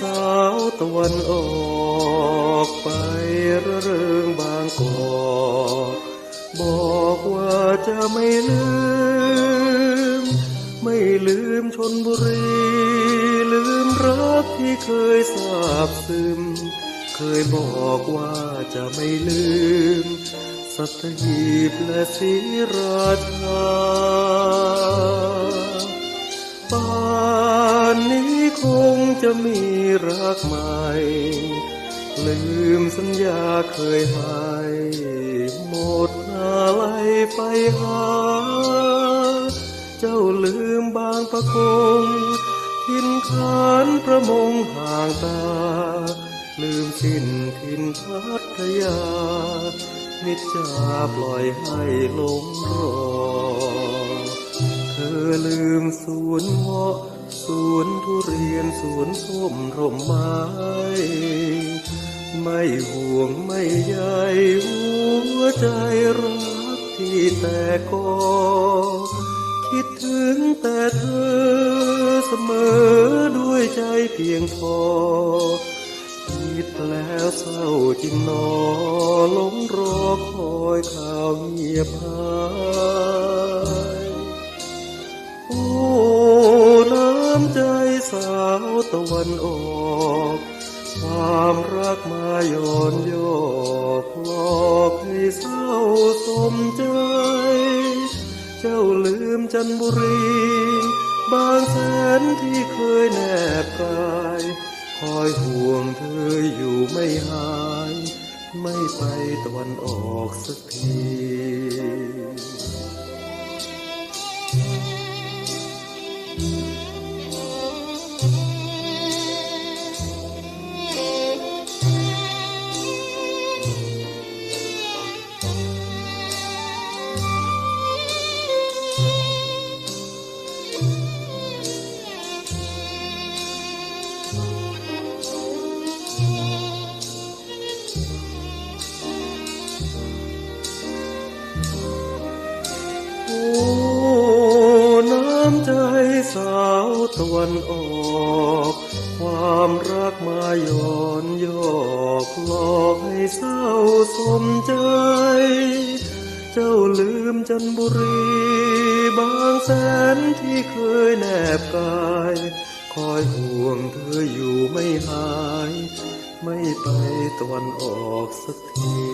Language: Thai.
สาวตะวันออกไประเริงบางกอกบอกว่าจะไม่ลืม ไม่ลืมชนบุรี ลืมรักที่เคยสาบซึม เคยบอกว่าจะไม่ลืม สัตหีบและศรีราชา จะมีรักใหม่ ลืมสัญญาเคยให้หมดอะไรไปหา เจ้าลืมบางประกงทินฐานประมงห่างตา ลืมสิ้นทินพัทยามิจฉาปล่อยให้หลงรอ เธอลืมสวนเงาะ สวนทุเรียนสวนส้มร่มไม้ ไม่ห่วงไม่ใยหัวใจรักที่แต่ก็คิดถึงแต่เธอเสมอด้วยใจเพียงพอ คิดแล้วเศร้าจริงนอหลงรอคอยข่าวเงียบหา สาวตะวันออกความรักมาย้อนยกหลอกให้เศร้าสมใจ เจ้าลืมจันบุรี บางแสนที่เคยแนบกาย คอยห่วงเธออยู่ไม่หาย ไม่ไปตะวันออกสักที สาวตะวันออก ความรักมาย้อนยอกหลอกให้เศร้าสมใจ เจ้าลืมจันบุรี บางแสนที่เคยแนบกาย คอยห่วงเธออยู่ไม่หาย ไม่ไปตะวันออกสักที